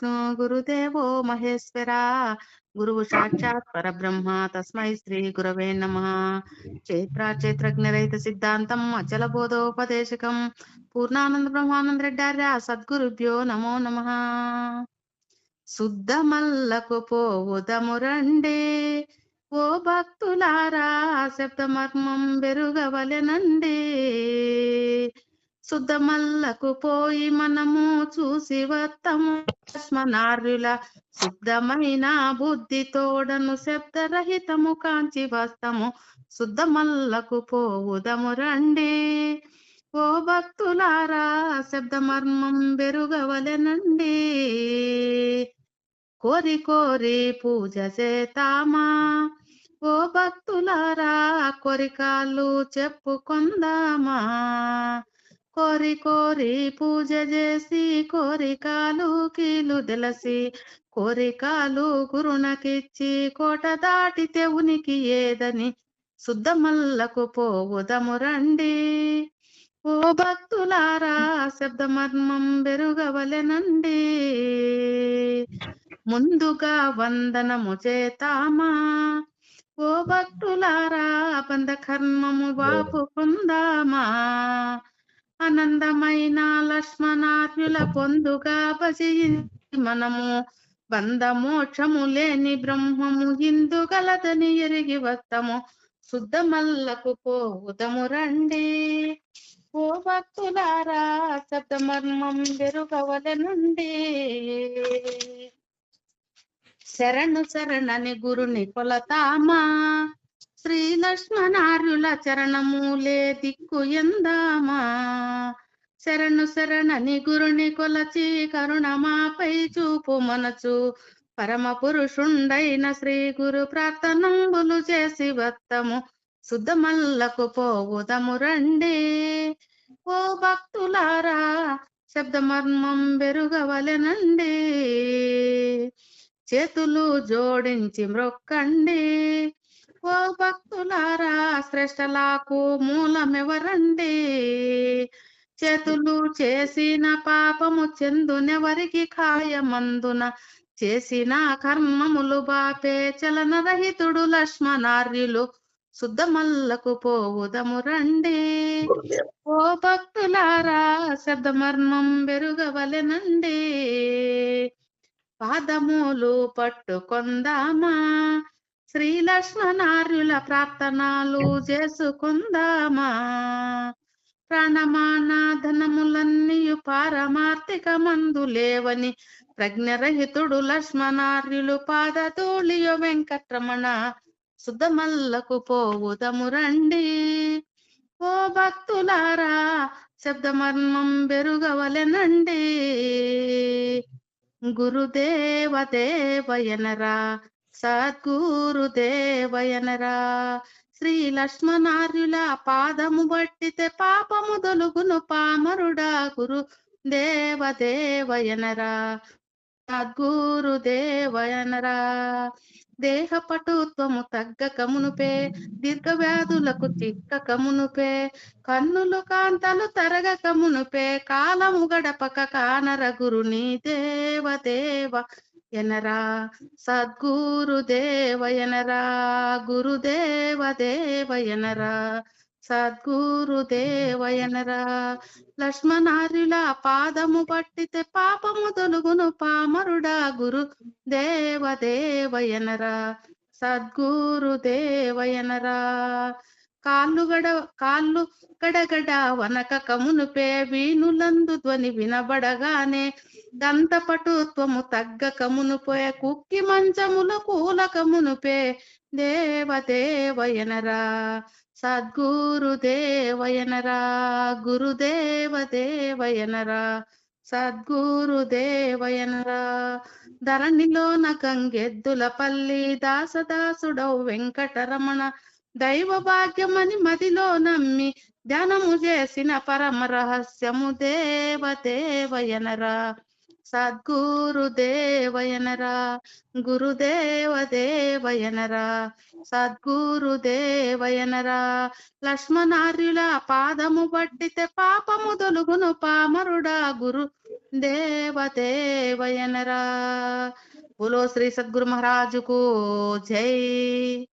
విష్ణు గురుదేవో మహేశ్వర. గురువు సాక్షాత్ పరబ్రహ్మ తస్మై శ్రీ గురవే నమ. చైత్ర చైత్రజ్ఞరహిత సిద్ధాంతం అచల బోధోపదేశకం పూర్ణానంద బ్రహ్మానంద రెడ్డార్య సద్గురుభ్యో నమో నమ. శుద్ధ మల్లకు పోవుదము రండే ఓ భక్తులారా శబ్ద మర్మం శుద్ధ శుద్ధమల్లకు పోయి మనము చూసి వత్తము. స్మనార్యుల శుద్ధమైన బుద్ధి తోడను శబ్దరహితము కాంచి వస్తము. శుద్ధమల్లకు పోవుదము రండి. ఓ భక్తులారా శబ్దమర్మం బెరుగవలెనండి. కోరి కోరి పూజ చేతామా ఓ భక్తులారా కోరికాలు చెప్పుకుందామా? కోరి కోరి పూజ చేసి కోరికాలు కీలు తెలసి కోరికాలు గురునకిచ్చి కోట దాటితే ఉనికి ఏదని శుద్ధమల్లకు పోవుదము రండి. ఓ భక్తులారా శబ్దమర్మం బెరుగవలెనండి. ముందుగా వందనము చేతామా? ఓ భక్తులారా బంధ కర్మము పొందామా? ఆనందమైన లక్ష్మణార్యుల పొందుగా భజించి మనము బంధ మోక్షము లేని బ్రహ్మము ఇందు గలదని ఎరిగి వత్తము. శుద్ధ మల్లకు పోవుదము రండి. ఓ భక్తులారా శబ్దమర్మం బెరుగవలెనుండి శరణు శరణని గురుని కొలతామా? శ్రీ లక్ష్మణార్యుల చరణములే దిక్కు ఎందామా? శరణు శరణని గురుని కొలచి కరుణమాపై చూపు మనచు పరమ పురుషుండైన శ్రీ గురు ప్రార్థనంబులు చేసి వత్తము. శుద్ధమల్లకు పోవుదము రండి. ఓ భక్తులారా శబ్దమర్మం బెరుగవలెనండి చేతులు జోడించి మ్రొక్కండి. ఓ భక్తులారా శ్రేష్టలకు మూలమెవరండి? చేతులు చేసిన పాపము చెందునెవరికి ఖాయమందున? చేసిన కర్మములు బాపే చలనరహితుడు లక్ష్మణార్యులు. శుద్ధమల్లకు పోవుదము రండి. ఓ భక్తులారా శబ్దమర్మం పెరుగవలెనండి పాదములు పట్టుకొందామా? శ్రీ లక్ష్మణార్యుల ప్రార్థనలు చేసుకుందామా? ప్రాణమాన ధనములన్నీయు పారమార్థిక మందు లేవని ప్రజ్ఞరహితుడు లక్ష్మణార్యులు పాదతోళియో వెంకట్రమణ శుద్ధమల్లకు పోవుదము రండి. ఓ భక్తులారా శబ్దమర్మం బెరుగవలెనండి. గురుదేవ దేవయనరా సద్గురుదేవయనరా శ్రీ లక్ష్మణార్యుల పాదము బట్టితే పాపము దొలుగును పామరుడా గురు దేవదేవయనరా సద్గురుదేవయనరా దేహ పటుత్వము తగ్గ కమునుపే దీర్ఘ వ్యాధులకు చిక్క కమునుపే కన్నులు కాంతలు తరగక మునుపే కాలము గడపక కానర గురుని దేవ దేవ ఎనరా సద్గురు ఎనరా గురుదేవ దేవ ఎనరా సద్గురు ఎనరా. లక్ష్మణార్యుల పాదము పట్టితే పాపము తొలుగును పామరుడా గురు దేవ దేవ ఎనరా సద్గురు ఎనరా. కాళ్ళు గడ కాళ్ళు గడగడ వనక కమునుపే వీణులందు ధ్వని వినబడగానే దంతపటుత్వము తగ్గ కమునుపే కుక్కి మంచముల కూల దేవదేవయనరా దేవ దేవయనరా సద్గురుదేవయనరా దేవయనరా ధరణిలోన గంగెద్దుల పల్లి దాసదాసుడౌ వెంకటరమణ దైవ భాగ్యమని మదిలో నమ్మి ధ్యానము చేసిన పరమ రహస్యము దేవ దేవయనరా. సద్గురు దేవయనరా గురుదేవ దేవయనరా సద్గురు దేవయనరా. లక్ష్మణార్యుల పాదము పట్టితే పాపము దొలుగును పామరుడా గురు దేవ దేవయనరా. బోలో శ్రీ సద్గురు మహారాజుకు జై.